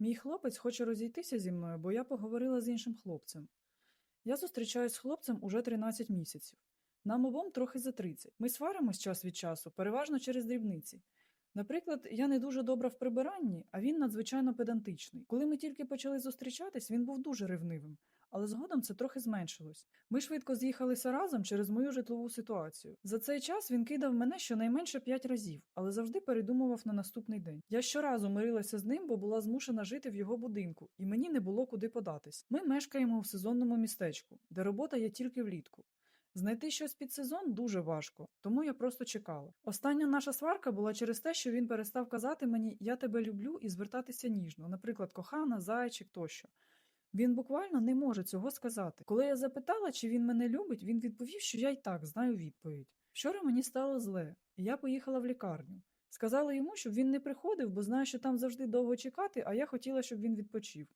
Мій хлопець хоче розійтися зі мною, бо я поговорила з іншим хлопцем. Я зустрічаюсь з хлопцем уже 13 місяців. Нам обом трохи за 30. Ми сваримось час від часу, переважно через дрібниці. Наприклад, я не дуже добра в прибиранні, а він надзвичайно педантичний. Коли ми тільки почали зустрічатись, він був дуже ревнивим, але згодом це трохи зменшилось. Ми швидко з'їхалися разом через мою житлову ситуацію. За цей час він кидав мене щонайменше п'ять разів, але завжди передумував на наступний день. Я щоразу мирилася з ним, бо була змушена жити в його будинку, і мені не було куди податись. Ми мешкаємо в сезонному містечку, де робота є тільки влітку. Знайти щось під сезон дуже важко, тому я просто чекала. Остання наша сварка була через те, що він перестав казати мені Я тебе люблю і звертатися ніжно, наприклад, кохана, зайчик тощо. Він буквально не може цього сказати. Коли я запитала, чи він мене любить, він відповів, що я й так знаю відповідь. Вчора мені стало зле, і я поїхала в лікарню. Сказала йому, щоб він не приходив, бо знаю, що там завжди довго чекати, а я хотіла, щоб він відпочив.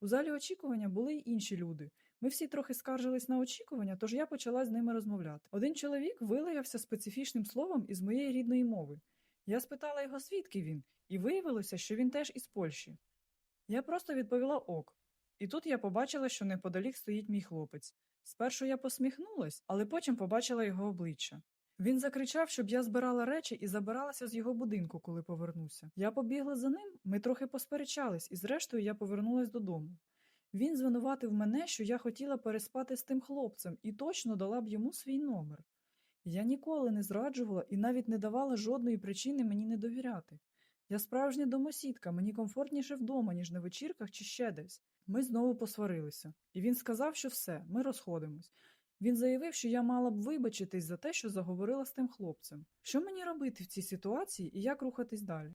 У залі очікування були й інші люди. Ми всі трохи скаржились на очікування, тож я почала з ними розмовляти. Один чоловік вилаявся специфічним словом із моєї рідної мови. Я спитала його, звідки він, і виявилося, що він теж із Польщі. Я просто відповіла ок. І тут я побачила, що неподалік стоїть мій хлопець. Спершу я посміхнулась, але потім побачила його обличчя. Він закричав, щоб я збирала речі і забиралася з його будинку, коли повернуся. Я побігла за ним, ми трохи посперечались, і зрештою я повернулась додому. Він звинуватив мене, що я хотіла переспати з тим хлопцем і точно дала б йому свій номер. Я ніколи не зраджувала і навіть не давала жодної причини мені не довіряти. Я справжня домосідка, мені комфортніше вдома, ніж на вечірках чи ще десь. Ми знову посварилися, і він сказав, що все, ми розходимось. Він заявив, що я мала б вибачитись за те, що заговорила з тим хлопцем. Що мені робити в цій ситуації і як рухатись далі?